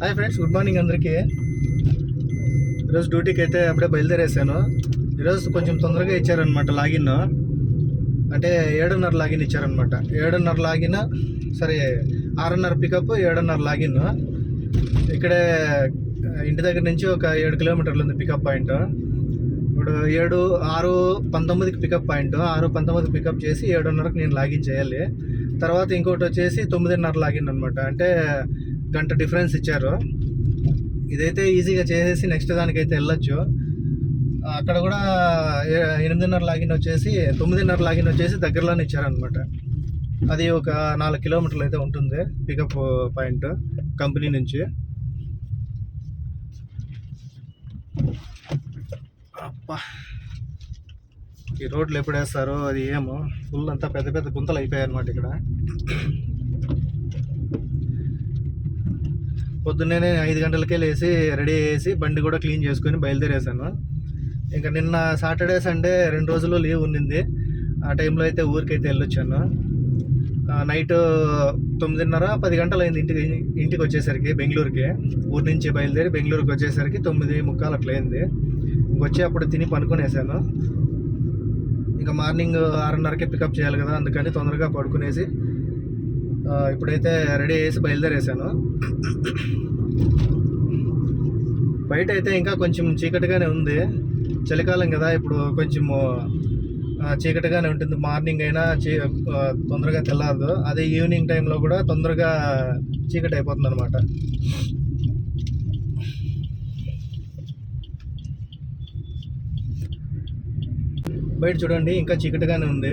Hi friends good morning అందరికీ. ఈరోజు డ్యూటీకి అయితే అప్పుడే బయలుదేరేసాను. ఈరోజు కొంచెం తొందరగా ఇచ్చారనమాట లాగిన్. అంటే ఏడున్నర లాగిన్ ఇచ్చారనమాట ఏడున్నర లాగిన్ సరే ఆరున్నర పికప్ ఏడున్నర లాగిన్. ఇక్కడే ఇంటి దగ్గర నుంచి ఒక ఏడు కిలోమీటర్లు ఉంది పికప్ పాయింట్ ఇప్పుడు ఏడు ఆరు పంతొమ్మిదికి పికప్ పాయింట్ ఆరు పంతొమ్మిది పికప్ చేసి ఏడున్నరకు నేను లాగిన్ చేయాలి. తర్వాత ఇంకోటి వచ్చేసి తొమ్మిదిన్నర లాగిన్ అనమాట అంటే గంట డిఫరెన్స్ ఇచ్చారు. ఇదైతే ఈజీగా చేసేసి నెక్స్ట్ దానికైతే వెళ్ళొచ్చు. అక్కడ కూడా ఎనిమిదిన్నర లాగిన్ వచ్చేసి తొమ్మిదిన్నర లాగిన్ వచ్చేసి దగ్గరలోనే ఇచ్చారనమాట. అది ఒక నాలుగు కిలోమీటర్లు అయితే ఉంటుంది పికప్ పాయింట్ కంపెనీ నుంచి. అబ్బా! ఈ రోడ్లు ఎప్పుడు వేస్తారో అది ఏమో. ఫుల్ అంతా పెద్ద పెద్ద గుంతలు అయిపోయాయి అనమాట ఇక్కడ. పొద్దున్నే ఐదు గంటలకే లేచి రెడీ చేసి బండి కూడా క్లీన్ చేసుకొని బయలుదేరేసాను ఇంకా నిన్న సాటర్డే సండే రెండు రోజులు లీవ్ ఉండింది ఆ టైంలో అయితే ఊరికైతే వెళ్ళొచ్చాను. నైట్ తొమ్మిదిన్నర పది గంటలు అయింది ఇంటికి ఇంటికి వచ్చేసరికి బెంగళూరుకి. ఊరి నుంచి బయలుదేరి బెంగళూరుకి వచ్చేసరికి తొమ్మిది ముక్కాలు అట్లా అయింది ఇంకొచ్చి అప్పుడు తిని పనుకునేసాను ఇంకా మార్నింగ్ ఆరున్నరకే పికప్ చేయాలి కదా అందుకని తొందరగా పడుకునేసి ఇప్పుడైతే రెడీ చేసి బయలుదేరేసాను బయట అయితే ఇంకా కొంచెం చీకటిగానే ఉంది. చలికాలం కదా ఇప్పుడు కొంచెము చీకటిగానే ఉంటుంది. మార్నింగ్ అయినా చీ తొందరగా తెల్లదు అదే ఈవినింగ్ టైంలో కూడా తొందరగా చీకటి అయిపోతుంది అనమాట బయట చూడండి ఇంకా చీకటిగానే ఉంది.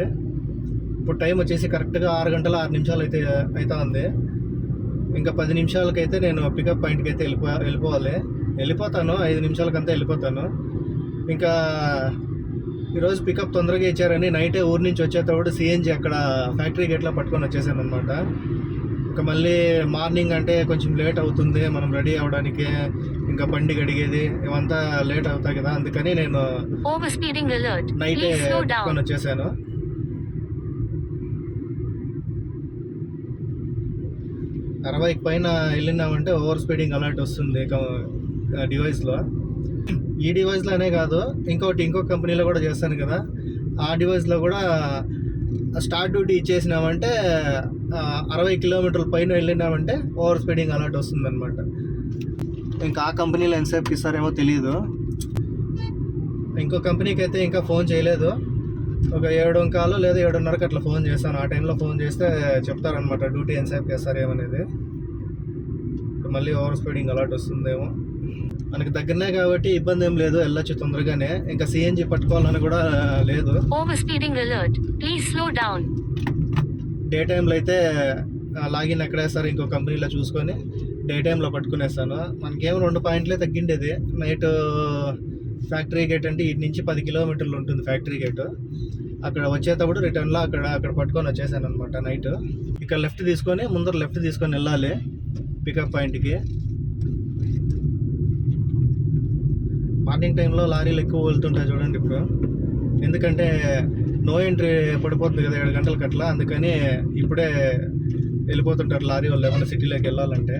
ఇప్పుడు టైం వచ్చేసి కరెక్ట్గా ఆరు గంటల ఆరు నిమిషాలు అయితే అవుతా ఉంది. ఇంకా పది నిమిషాలకైతే నేను పికప్ పాయింట్కి అయితే వెళ్ళిపో వెళ్ళిపోవాలి. వెళ్ళిపోతాను ఐదు నిమిషాలకంతా వెళ్ళిపోతాను. ఇంకా ఈరోజు పికప్ తొందరగా ఇచ్చారని నైటే ఊరి నుంచి వచ్చేటప్పుడు సిఎన్జి అక్కడ ఫ్యాక్టరీ గేట్లో పట్టుకొని వచ్చేసాను అనమాట ఇంకా మళ్ళీ మార్నింగ్ అంటే కొంచెం లేట్ అవుతుంది మనం రెడీ అవ్వడానికి ఇంకా బండి గడిగేది ఇవంతా లేట్ అవుతాయి కదా అందుకని నేను. నైటే. పట్టుకొని వచ్చేసాను అరవైకి పైన వెళ్ళినామంటే ఓవర్ స్పీడింగ్ అలర్ట్ వస్తుంది డివైస్లో ఈ డివైస్లోనే కాదు ఇంకోటి ఇంకో కంపెనీలో కూడా చేస్తాను కదా ఆ డివైస్లో కూడా స్టార్ట్ డ్యూటీ ఇచ్చేసినామంటే అరవై కిలోమీటర్ల పైన వెళ్ళినామంటే ఓవర్ స్పీడింగ్ అలర్ట్ వస్తుంది అనమాట ఇంకా ఆ కంపెనీలో ఎంతసేపు ఇస్తారేమో తెలియదు ఇంకో కంపెనీకి అయితే ఇంకా ఫోన్ చేయలేదు. ఒక ఏడు కాలు లేదా ఏడున్నరకు అట్లా ఫోన్ చేస్తాను. ఆ టైంలో ఫోన్ చేస్తే చెప్తారనమాట డ్యూటీ ఎంతసేపు చేస్తారు ఏమనేది. ఇప్పుడు మళ్ళీ ఓవర్ స్పీడింగ్ అలర్ట్ వస్తుందేమో. మనకి దగ్గరనే కాబట్టి ఇబ్బంది ఏం లేదు వెళ్ళొచ్చు తొందరగానే. ఇంకా సిఎన్జి పట్టుకోవాలని కూడా లేదు. Overspeeding alert. Please slow down. Day టైంలో అయితే లాగిన్ ఎక్కడ వేస్తారు ఇంకో కంపెనీలో చూసుకొని. డే టైంలో పట్టుకునేస్తాను మనకేం రెండు పాయింట్లే తగ్గిండేది. నైట్ uh, ఫ్యాక్టరీ గేట్ అంటే ఇటు నుంచి పది కిలోమీటర్లు ఉంటుంది ఫ్యాక్టరీ గేట్ అక్కడ వచ్చేటప్పుడు రిటర్న్లో అక్కడ అక్కడ పట్టుకొని వచ్చేసాను అనమాట నైట్. ఇక్కడ లెఫ్ట్ తీసుకొని ముందర లెఫ్ట్ తీసుకొని వెళ్ళాలి. పికప్ పాయింట్కి మార్నింగ్ టైంలో లారీలు ఎక్కువ వెళ్తుంటాయి చూడండి ఇప్పుడు. ఎందుకంటే నో ఎంట్రీ పడిపోతుంది కదా ఏడు గంటలకు అట్లా అందుకని ఇప్పుడే వెళ్ళిపోతుంటారు లారీ వాళ్ళు ఏమైనా సిటీలోకి వెళ్ళాలంటే.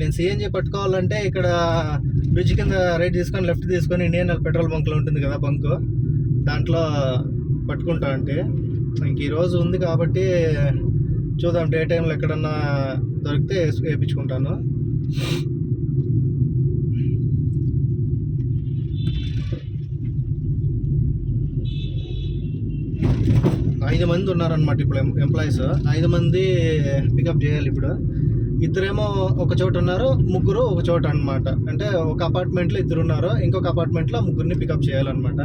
నేను సిఎన్జి పట్టుకోవాలంటే ఇక్కడ బ్రిడ్జ్ కింద రైట్ తీసుకొని లెఫ్ట్ తీసుకొని ఇండియన్ ఆయిల్ పెట్రోల్ బంక్లో ఉంటుంది కదా బంక్. దాంట్లో పట్టుకుంటా అంటే. ఇంక ఈరోజు ఉంది కాబట్టి చూద్దాం డే టైంలో ఎక్కడన్నా దొరికితే వేయించుకుంటాను. ఐదు మంది ఉన్నారనమాట ఇప్పుడు ఎంప్లాయీస్ ఐదు మంది పికప్ చేయాలి ఇప్పుడు. ఇద్దరేమో ఒక చోట ఉన్నారు ముగ్గురు ఒక చోట అన్నమాట. అంటే ఒక అపార్ట్మెంట్లో ఇద్దరు ఉన్నారు ఇంకొక అపార్ట్మెంట్లో ముగ్గురిని పికప్ చేయాలన్నమాట.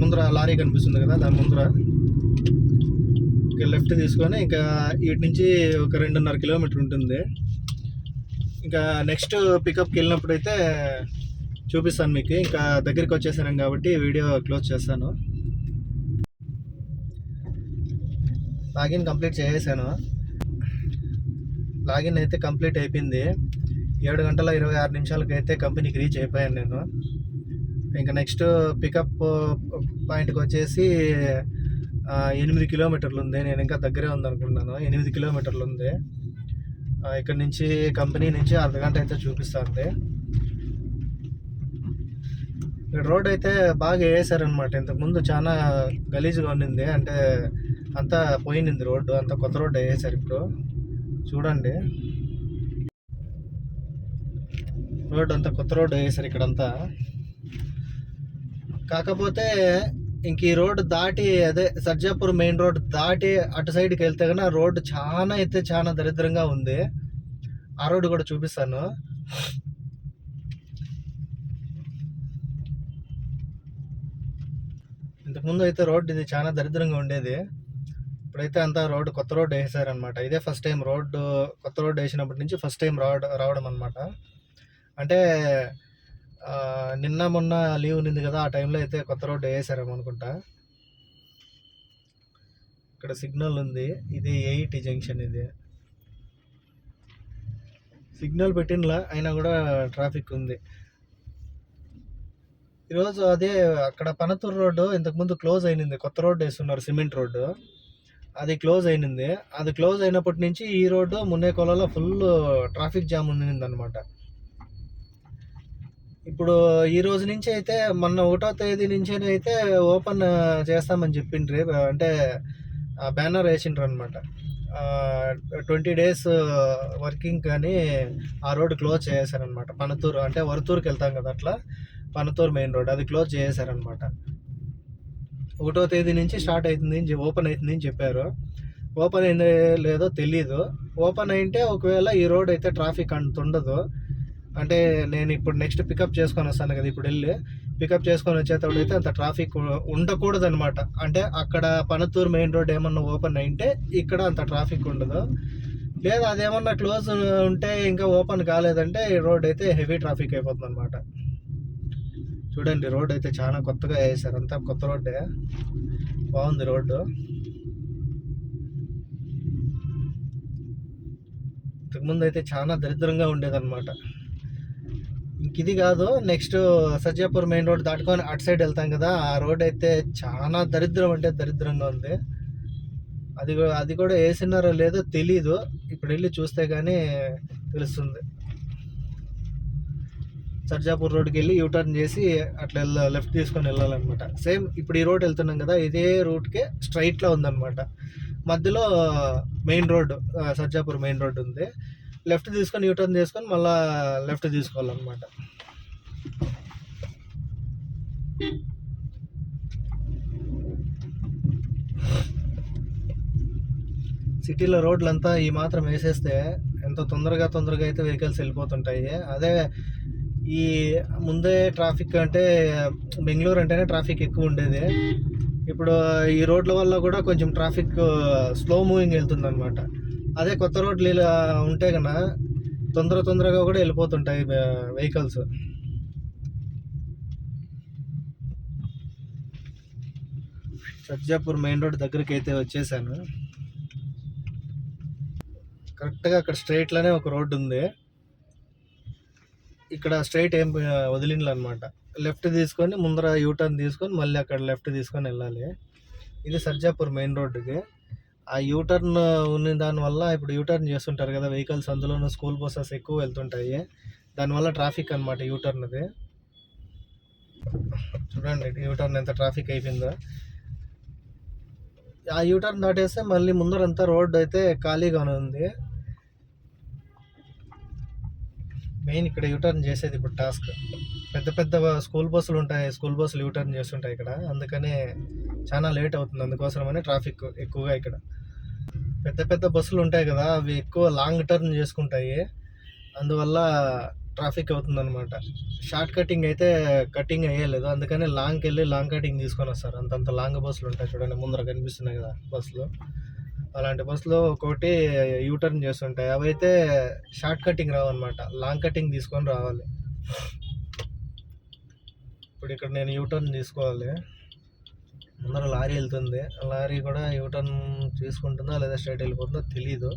ముందర లారీ కనిపిస్తుంది కదా దాని ముందర. ఇంకా లెఫ్ట్ తీసుకొని ఇంకా ఇటు నుంచి ఒక రెండున్నర కిలోమీటర్ ఉంటుంది. ఇంకా నెక్స్ట్ పికప్కి వెళ్ళినప్పుడైతే చూపిస్తాను మీకు. ఇంకా దగ్గరికి వచ్చేసాను కాబట్టి వీడియో క్లోజ్ చేస్తాను. లాగిన్ కంప్లీట్ చేసేసాను. లాగిన్ అయితే కంప్లీట్ అయిపోయింది. ఏడు గంటల ఇరవై ఆరు నిమిషాలకి అయితే కంపెనీకి రీచ్ అయిపోయాను నేను. ఇంకా నెక్స్ట్ పికప్ పాయింట్కి వచ్చేసి ఎనిమిది కిలోమీటర్లు ఉంది. నేను ఇంకా దగ్గరే ఉందనుకుంటున్నాను. ఎనిమిది కిలోమీటర్లు ఉంది. ఇక్కడ నుంచి కంపెనీ నుంచి అర్ధ గంట అయితే చూపిస్తుంది. ఇక్కడ రోడ్ అయితే బాగా వేసారనమాట ఇంతకుముందు చాలా గలీజ్గా ఉన్నింది అంటే అంతా పోయినింది రోడ్డు. అంత కొత్త రోడ్డు వేసారు ఇప్పుడు. చూడండి. రోడ్డు అంతా కొత్త రోడ్డు వేసారు ఇక్కడంతా. కాకపోతే ఇంక ఈ రోడ్డు దాటి అదే సర్జాపూర్ మెయిన్ రోడ్ దాటి అటు సైడ్కి వెళ్తే కన్నా రోడ్డు చాలా అయితే చాలా దరిద్రంగా ఉంది. ఆ రోడ్డు కూడా చూపిస్తాను. ఇంతకుముందు అయితే రోడ్డు ఇది చాలా దరిద్రంగా ఉండేది. ఇప్పుడైతే అంతా రోడ్డు కొత్త రోడ్డు వేసారనమాట ఇదే ఫస్ట్ టైం రోడ్డు కొత్త రోడ్డు వేసినప్పటి నుంచి ఫస్ట్ టైం రావడం రావడం అనమాట అంటే నిన్న మొన్న లీవ్ ఉంది కదా ఆ టైంలో అయితే కొత్త రోడ్డు వేసారేమో అనుకుంటా. ఇక్కడ సిగ్నల్ ఉంది. ఇది ఎయిట్ జంక్షన్ ఇది. సిగ్నల్ పెట్టినలా అయినా కూడా ట్రాఫిక్ ఉంది. ఈరోజు అదే అక్కడ పనతూరు రోడ్డు ఇంతకుముందు క్లోజ్ అయినది. కొత్త రోడ్డు వేస్తున్నారు సిమెంట్ రోడ్డు. అది క్లోజ్ అయినది. అది క్లోజ్ అయినప్పటి నుంచి ఈ రోడ్డు మున్నేకొలలో ఫుల్ ట్రాఫిక్ జామ్ ఉండిందనమాట అనమాట ఇప్పుడు ఈ రోజు నుంచి అయితే మొన్న ఒకటో తేదీ నుంచి అయితే ఓపెన్ చేస్తామని చెప్పిండ్రి. అంటే బ్యానర్ వేసిండ్రు అనమాట ట్వంటీ డేస్ వర్కింగ్ కానీ ఆ రోడ్ క్లోజ్ చేశారనమాట పనతూరు అంటే వరతూరుకి వెళ్తాం కదా అట్లా? పనతూరు మెయిన్ రోడ్ అది క్లోజ్ చేశారనమాట ఒకటో తేదీ నుంచి స్టార్ట్ అవుతుంది అని ఓపెన్ అవుతుంది అని చెప్పారు. ఓపెన్ అయిందో లేదో తెలీదు. ఓపెన్ అయింటే ఒకవేళ ఈ రోడ్ అయితే ట్రాఫిక్ అంత ఉండదు. అంటే నేను ఇప్పుడు నెక్స్ట్ పికప్ చేసుకొని వస్తాను కదా ఇప్పుడు వెళ్ళి పికప్ చేసుకొని వచ్చేటప్పుడు అయితే అంత ట్రాఫిక్ ఉండకూడదు అనమాట అంటే అక్కడ పనతూరు మెయిన్ రోడ్ ఏమన్నా ఓపెన్ అయింటే ఇక్కడ అంత ట్రాఫిక్ ఉండదు. లేదా అదేమన్నా క్లోజ్ ఉంటే ఇంకా ఓపెన్ కాలేదంటే ఈ రోడ్ అయితే హెవీ ట్రాఫిక్ అయిపోతుంది అనమాట చూడండి రోడ్ అయితే చాలా కొత్తగా వేసారు అంతా కొత్త రోడ్డే. బాగుంది రోడ్డు. ఇంతకుముందు అయితే చాలా దరిద్రంగా ఉండేదన్నమాట. ఇంక ఇది కాదు నెక్స్ట్ సజ్జాపూర్ మెయిన్ రోడ్ దాటుకొని అటు సైడ్ వెళ్తాం కదా ఆ రోడ్ అయితే చాలా దరిద్రం అంటే దరిద్రంగా ఉంది. అది అది కూడా వేసినారో లేదో తెలీదు. ఇప్పుడు వెళ్ళి చూస్తే కానీ తెలుస్తుంది. సర్జాపూర్ రోడ్కి వెళ్ళి యూటర్న్ చేసి అట్లా వెళ్ళ లెఫ్ట్ తీసుకొని వెళ్ళాలన్నమాట. సేమ్ ఇప్పుడు ఈ రోడ్ వెళ్తున్నాం కదా ఇదే రూట్కే స్ట్రైట్లో ఉందన్నమాట. మధ్యలో main road Sarjapur main road ఉంది. లెఫ్ట్ తీసుకొని యూటర్న్ చేసుకొని మళ్ళా లెఫ్ట్ తీసుకోవాలన్నమాట. సిటీలో రోడ్లంతా ఈ మాత్రం వేసేస్తే ఎంత తొందరగా తొందరగా అయితే వెహికల్స్ వెళ్ళిపోతుంటాయి. అదే ఈ ముందే ట్రాఫిక్ అంటే బెంగళూరు అంటేనే ట్రాఫిక్ ఎక్కువ ఉండేది. ఇప్పుడు ఈ రోడ్ల వల్ల కూడా కొంచెం ట్రాఫిక్ స్లో మూవింగ్ వెళ్తుంది అనమాట అదే కొత్త రోడ్లు ఇలా ఉంటే కన్నా తొందర తొందరగా కూడా వెళ్ళిపోతుంటాయి వెహికల్స్ సర్జాపూర్ మెయిన్ రోడ్ దగ్గరికి అయితే వచ్చేసాను. కరెక్ట్గా అక్కడ స్ట్రైట్లోనే ఒక రోడ్డు ఉంది. ఇక్కడ స్ట్రైట్ ఏం వదిలిండ్లు అనమాట లెఫ్ట్ తీసుకొని ముందర యూటర్న్ తీసుకొని మళ్ళీ అక్కడ లెఫ్ట్ తీసుకొని వెళ్ళాలి. ఇది సర్జాపూర్ మెయిన్ రోడ్డుకి. ఆ యూటర్న్ ఉన్న దానివల్ల ఇప్పుడు యూటర్న్ చేస్తుంటారు కదా వెహికల్స్ అందులోనూ స్కూల్ బస్సెస్ ఎక్కువ వెళ్తుంటాయి. దానివల్ల ట్రాఫిక్ అనమాట యూటర్న్ది. చూడండి యూటర్న్ ఎంత ట్రాఫిక్ అయిపోయిందో. ఆ యూటర్న్ దాటేస్తే మళ్ళీ ముందరంతా రోడ్డు అయితే ఖాళీగానే ఉంది. మెయిన్ ఇక్కడ యూటర్న్ చేసేది ఇప్పుడు టాస్క్. పెద్ద పెద్ద స్కూల్ బస్సులు ఉంటాయి స్కూల్ బస్సులు యూటర్న్ చేస్తుంటాయి ఇక్కడ. అందుకనే చాలా లేట్ అవుతుంది. అందుకోసమని ట్రాఫిక్ ఎక్కువగా ఇక్కడ. పెద్ద పెద్ద బస్సులు ఉంటాయి కదా అవి ఎక్కువ లాంగ్ టర్న్ చేసుకుంటాయి. అందువల్ల ట్రాఫిక్ అవుతుంది అనమాట షార్ట్ కటింగ్ అయితే కటింగ్ అయ్యలేదు. అందుకనే లాంగ్కి వెళ్ళి లాంగ్ కటింగ్ తీసుకొని వస్తారు. అంతంత లాంగ్ బస్సులు ఉంటాయి చూడండి ముందర కనిపిస్తున్నాయి కదా బస్సులు. అలాంటి బస్సులో ఒక్కొక్కటి యూటర్న్ చేస్తుంటాయి. అవైతే షార్ట్ కటింగ్ రావన్నమాట. లాంగ్ కటింగ్ తీసుకొని రావాలి. ఇప్పుడు ఇక్కడ నేను యూటర్న్ తీసుకోవాలి. ముందర లారీ వెళ్తుంది. ఆ లారీ కూడా యూటర్న్ తీసుకుంటుందో లేదా స్ట్రైట్ వెళ్ళిపోతుందో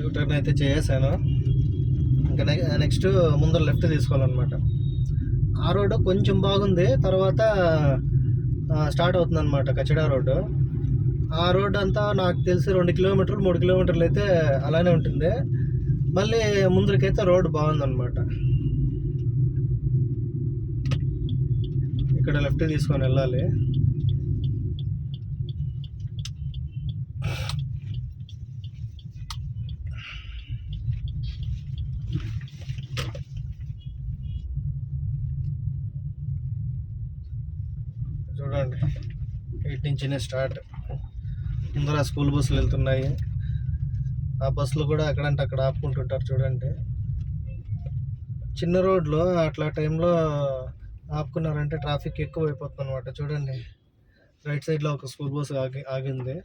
యూ టర్న్ అయితే చేసాను ఇంకా నెక్స్ట్ ముందర లెఫ్ట్ తీసుకోవాలన్నమాట. ఆ రోడ్డు కొంచెం బాగుంది తర్వాత స్టార్ట్ అవుతుంది అనమాట కచ్చడా రోడ్డు. ఆ రోడ్డు అంతా నాకు తెలిసి రెండు కిలోమీటర్లు మూడు కిలోమీటర్లు అయితే అలానే ఉంటుంది. మళ్ళీ ముందరికైతే రోడ్డు బాగుందన్నమాట. ఇక్కడ లెఫ్ట్ తీసుకొని వెళ్ళాలి. చూడండి. ఎయిట్ నుంచినే స్టార్ట్. ముందర స్కూల్ బస్సులు వెళ్తున్నాయి. ఆ బస్సులు కూడా ఎక్కడంటే అక్కడ ఆపుకుంటుంటారు చూడండి. చిన్న రోడ్లో అట్లా టైంలో ఆపుకున్నారంటే ట్రాఫిక్ ఎక్కువ అయిపోతుంది అనమాట చూడండి. రైట్ సైడ్లో ఒక స్కూల్ బస్సు ఆగి ఆగింది.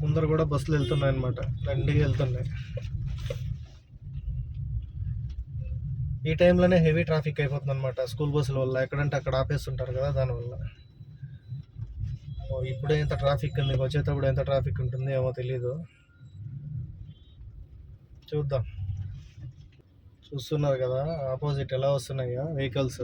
ముందర కూడా బస్సులు వెళ్తున్నాయి అనమాట దండిగా వెళ్తున్నాయి. ఈ టైంలోనే హెవీ ట్రాఫిక్ అయిపోతుంది అనమాట స్కూల్ బస్సుల వల్ల ఎక్కడంటే అక్కడ ఆపేస్తుంటారు కదా దానివల్ల ఇప్పుడే ఎంత ట్రాఫిక్ ఉంది వచ్చేటప్పుడు ఎంత ట్రాఫిక్ ఉంటుంది ఏమో తెలీదు. చూద్దాం. చూస్తున్నారు కదా ఆపోజిట్ ఎలా వస్తున్నాయో వెహికల్స్?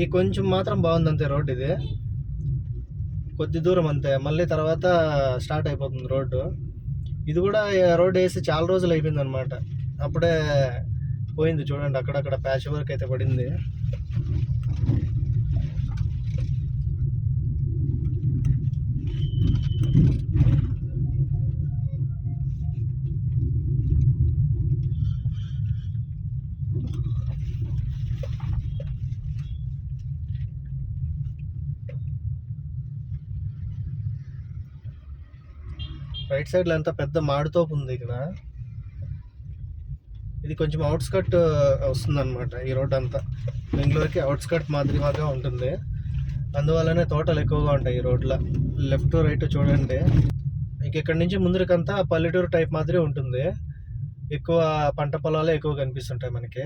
ఈ కొంచెం మాత్రం బాగుంది అంతే రోడ్ ఇది. కొద్ది దూరం అంతే. మళ్ళీ తర్వాత స్టార్ట్ అయిపోతుంది రోడ్డు. ఇది కూడా రోడ్ వేసి చాలా రోజులు అయిపోయింది అనమాట అప్పుడే పోయింది చూడండి అక్కడక్కడ ప్యాచ్ వర్క్ అయితే పడింది. రైట్ సైడ్లో అంతా పెద్ద మాడితోపు ఉంది ఇక్కడ. ఇది కొంచెం అవుట్స్కట్ వస్తుందన్నమాట ఈ రోడ్ అంతా. బెంగళూరుకి అవుట్స్కట్ మాదిరిగా ఉంటుంది. అందువల్లనే తోటలు ఎక్కువగా ఉంటాయి ఈ రోడ్లో. లెఫ్ట్ రైట్ చూడండి. ఇంక ఇక్కడ నుంచి ముందరికంతా పల్లెటూరు టైప్ మాదిరి ఉంటుంది. ఎక్కువ పంట పొలాలే ఎక్కువ కనిపిస్తుంటాయి మనకి.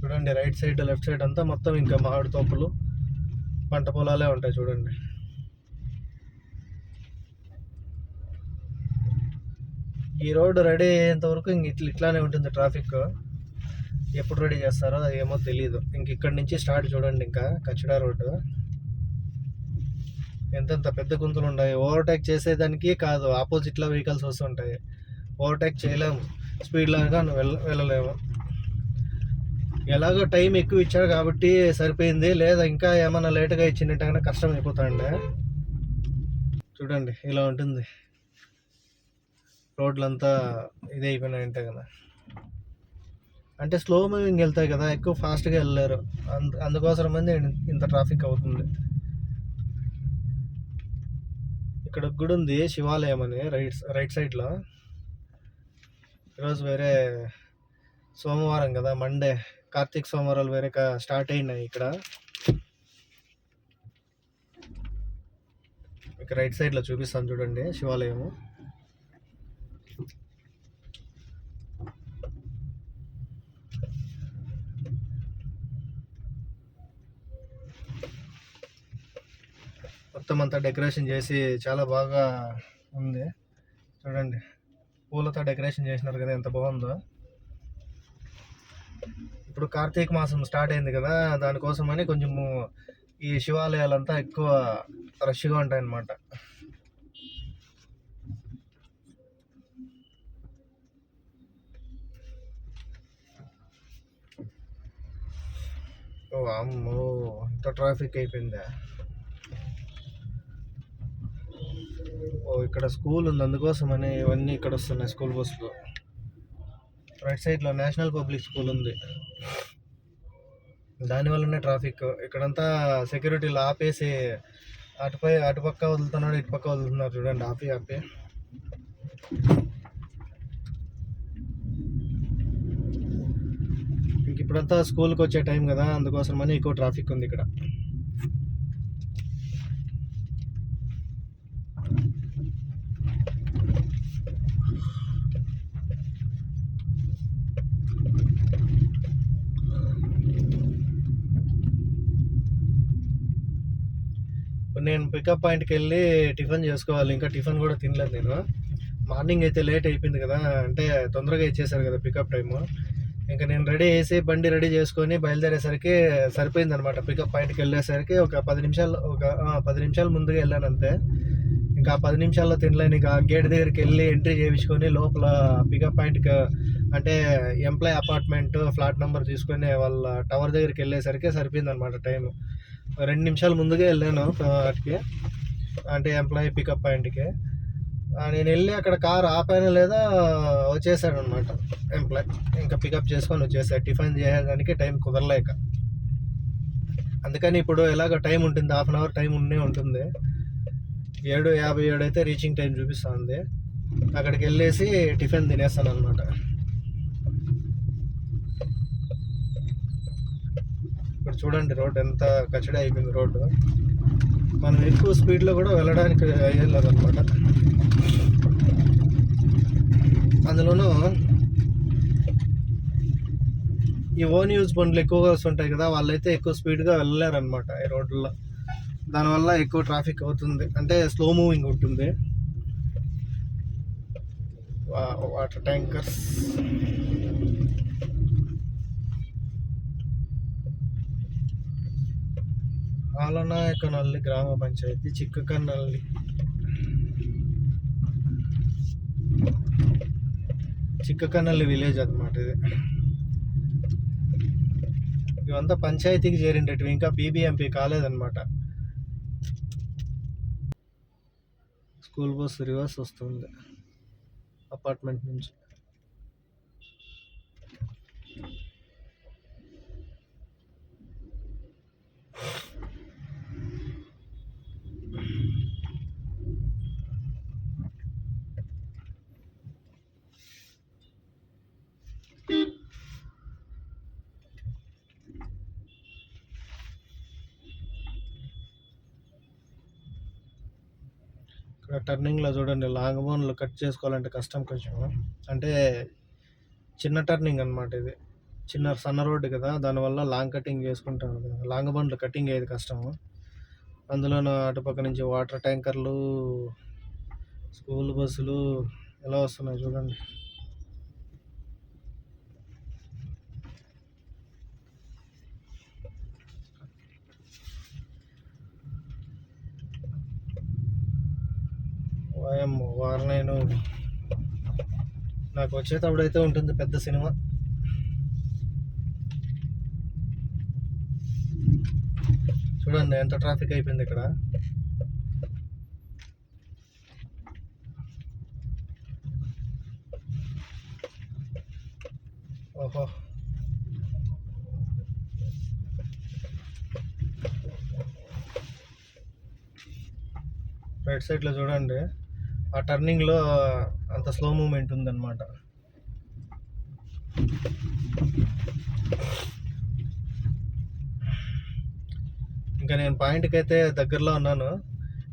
చూడండి రైట్ సైడ్ లెఫ్ట్ సైడ్ అంతా మొత్తం ఇంకా మామిడి తోపులు పంట పొలాలే ఉంటాయి చూడండి. ఈ రోడ్డు రెడీ అయ్యేంత వరకు ఇంక ఇట్లా ఇట్లానే ఉంటుంది ట్రాఫిక్. ఎప్పుడు రెడీ చేస్తారో అది ఏమో తెలియదు ఇంక ఇక్కడ నుంచి స్టార్ట్ చూడండి ఇంకా కచ్చడా రోడ్డు. ఎంతెంత పెద్ద గుంతలు ఉన్నాయి. ఓవర్టేక్ చేసేదానికి కాదు ఆపోజిట్లో వెహికల్స్ వస్తుంటాయి. ఓవర్టేక్ చేయలేము. స్పీడ్లో వెళ్ళ వెళ్ళలేము. ఎలాగో టైం ఎక్కువ ఇచ్చారు కాబట్టి సరిపోయింది. లేదా ఇంకా ఏమన్నా లేట్గా ఇచ్చిందంటే కష్టం అయిపోతాండే చూడండి ఇలా ఉంటుంది. రోడ్లంతా ఇదే అయిపోయినాయంటే కదా. అంటే స్లో మూవింగ్ వెళ్తాయి కదా ఎక్కువ ఫాస్ట్గా వెళ్ళలేరు. అందు అందుకోసం మంది ఇంత ట్రాఫిక్ అవుతుంది. ఇక్కడ గుడి ఉంది శివాలయం అని రైట్ రైట్ సైడ్లో. ఈరోజు వేరే సోమవారం కదా మండే కార్తీక సోమవారాలు వేరే కా- స్టార్ట్ అయినాయి ఇక్కడ. ఇక రైట్ సైడ్లో చూపిస్తాను చూడండి శివాలయము. మొత్తం అంతా డెకరేషన్ చేసి చాలా బాగా ఉంది. చూడండి. పూలతో డెకరేషన్ చేసినారు కదా ఎంత బాగుందో. ఇప్పుడు కార్తీక మాసం స్టార్ట్ అయింది కదా దానికోసమని కొంచెము ఈ శివాలయాలంతా ఎక్కువ రష్గా ఉంటాయన్నమాట. ఓ అమ్మో ఇంత ట్రాఫిక్ అయిపోయిందా ఓ ఇక్కడ స్కూల్ ఉంది. అందుకోసం అని ఇవన్నీ ఇక్కడ వస్తున్నాయి స్కూల్ బస్సులు. రైట్ సైడ్లో నేషనల్ పబ్లిక్ స్కూల్ ఉంది. దానివల్లనే ట్రాఫిక్. ఇక్కడంతా సెక్యూరిటీలు ఆపేసి అటుపై అటుపక్క వదులుతున్నాడు ఇటుపక్క వదులుతున్నారు చూడండి. ఆపి ఆపి. ఇంక ఇప్పుడంతా స్కూల్కి వచ్చే టైం కదా. అందుకోసం అని ఎక్కువ ట్రాఫిక్ ఉంది ఇక్కడ. పికప్ పాయింట్కి వెళ్ళి టిఫిన్ చేసుకోవాలి. ఇంకా టిఫిన్ కూడా తినలేదు నేను. మార్నింగ్ అయితే లేట్ అయిపోయింది కదా. అంటే తొందరగా ఇచ్చేసారు కదా పికప్ టైము ఇంకా నేను రెడీ చేసి బండి రెడీ చేసుకొని బయలుదేరేసరికి సరిపోయింది అనమాట పికప్ పాయింట్కి వెళ్ళేసరికి ఒక పది నిమిషాలు ఒక పది నిమిషాలు ముందుగా వెళ్ళాను అంతే. ఇంకా ఆ పది నిమిషాల్లో తినలేను. ఇంకా గేట్ దగ్గరికి వెళ్ళి ఎంట్రీ చేయించుకొని లోపల పికప్ పాయింట్కి అంటే ఎంప్లాయ్ అపార్ట్మెంట్ ఫ్లాట్ నెంబర్ తీసుకొని వాళ్ళ టవర్ దగ్గరికి వెళ్ళేసరికి సరిపోయింది అనమాట టైం రెండు నిమిషాలు ముందుగా వెళ్ళాను వాటికి అంటే ఎంప్లాయీ పికప్ పాయింట్కి. నేను వెళ్ళి అక్కడ కార్ ఆపాను లేదా వచ్చేసాడు అనమాట ఎంప్లాయ్ ఇంకా పికప్ చేసుకొని వచ్చేసాడు టిఫిన్ చేయడానికి టైం కుదరలేక. అందుకని ఇప్పుడు ఎలాగ టైం ఉంటుంది హాఫ్ అన్ అవర్ టైం ఉండే ఉంటుంది. ఏడు యాభై ఏడు అయితే రీచింగ్ టైం చూపిస్తుంది. అక్కడికి వెళ్ళేసి టిఫిన్ తినేస్తాను అనమాట చూడండి రోడ్ ఎంత కచ్చడి అయిపోయింది రోడ్డు మనం ఎక్కువ స్పీడ్లో కూడా వెళ్ళడానికి అయ్యేలేదు అనమాట అందులోనూ ఈ ఓన్ యూజ్ బండ్లు ఎక్కువగా వస్తుంటాయి కదా వాళ్ళైతే ఎక్కువ స్పీడ్గా వెళ్ళలేరనమాట ఈ రోడ్లలో దానివల్ల ఎక్కువ ట్రాఫిక్ అవుతుంది. అంటే స్లో మూవింగ్ ఉంటుంది. వా- వాటర్ ట్యాంకర్స్. ఆలనాయకనల్లి గ్రామ పంచాయతీ చిక్కకన్నల్లి చిక్కకన్నల్లి విలేజ్ అనమాట ఇది. ఇవంతా పంచాయతీకి చేరిండేటివి ఇంకా బీబీఎంపీ కాలేదన్నమాట. స్కూల్ బస్ రివర్స్ వస్తుంది అపార్ట్మెంట్ నుంచి. ఇక్కడ టర్నింగ్లో చూడండి లాంగ్ బోన్లు కట్ చేసుకోవాలంటే కష్టం కొంచెం. అంటే చిన్న టర్నింగ్ అన్నమాట ఇది. చిన్న సన్న రోడ్డు కదా దానివల్ల లాంగ్ కటింగ్ చేసుకుంటాం లాంగ్ బండ్లు కటింగ్ అయ్యేది కష్టము అందులోనూ అటుపక్క నుంచి వాటర్ ట్యాంకర్లు స్కూల్ బస్సులు ఎలా వస్తున్నాయి చూడండి. నాకు వచ్చేటప్పుడు అయితే ఉంటుంది పెద్ద సినిమా. చూడండి ఎంత ట్రాఫిక్ అయిపోయింది ఇక్కడ. ఓహో. రైట్ సైడ్లో చూడండి. ఆ టర్నింగ్లో అంత స్లో మూమెంట్ ఉందన్నమాట. ఇంకా నేను పాయింట్కి అయితే దగ్గరలో ఉన్నాను.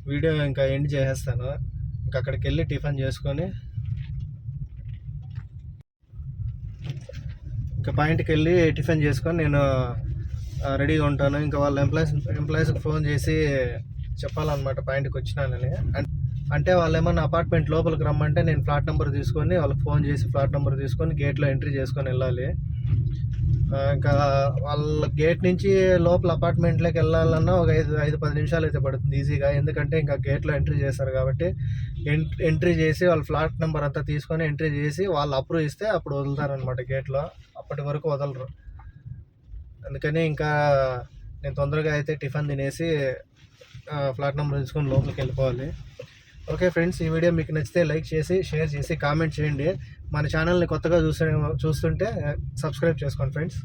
వీడియో ఇంకా ఎండ్ చేసేస్తాను. ఇంకా అక్కడికి వెళ్ళి టిఫిన్ చేసుకొని ఇంకా పాయింట్కి వెళ్ళి టిఫిన్ చేసుకొని నేను రెడీగా ఉంటాను. ఇంకా వాళ్ళ ఎంప్లాయీస్ ఎంప్లాయీస్కి ఫోన్ చేసి చెప్పాలన్నమాట పాయింట్కి వచ్చినానని అన్- అంటే వాళ్ళు ఏమన్నా అపార్ట్మెంట్ లోపలికి రమ్మంటే నేను ఫ్లాట్ నెంబర్ తీసుకొని వాళ్ళకి ఫోన్ చేసి ఫ్లాట్ నెంబర్ తీసుకొని గేట్లో ఎంట్రీ చేసుకొని వెళ్ళాలి. ఇంకా వాళ్ళ గేట్ నుంచి లోపల అపార్ట్మెంట్లోకి వెళ్ళాలన్నా ఒక ఐదు ఐదు పది నిమిషాలు అయితే పడుతుంది ఈజీగా ఎందుకంటే ఇంకా గేట్లో ఎంట్రీ చేస్తారు కాబట్టి ఎంట్- ఎంట్రీ చేసి వాళ్ళ ఫ్లాట్ నెంబర్ అంతా తీసుకొని ఎంట్రీ చేసి వాళ్ళు అప్రూవ్ ఇస్తే అప్పుడు వదులుతారనమాట గేట్లో అప్పటి వరకు వదలరు. అందుకని ఇంకా నేను తొందరగా అయితే టిఫిన్ తినేసి ఫ్లాట్ నెంబర్ తీసుకొని లోపలికి వెళ్ళిపోవాలి. ఓకే ఫ్రెండ్స్ ఈ వీడియో మీకు నచ్చితే లైక్ చేసి షేర్ చేసి కామెంట్ చేయండి. మన ఛానల్ని కొత్తగా చూసే చూస్తుంటే సబ్స్క్రైబ్ చేసుకోండి ఫ్రెండ్స్.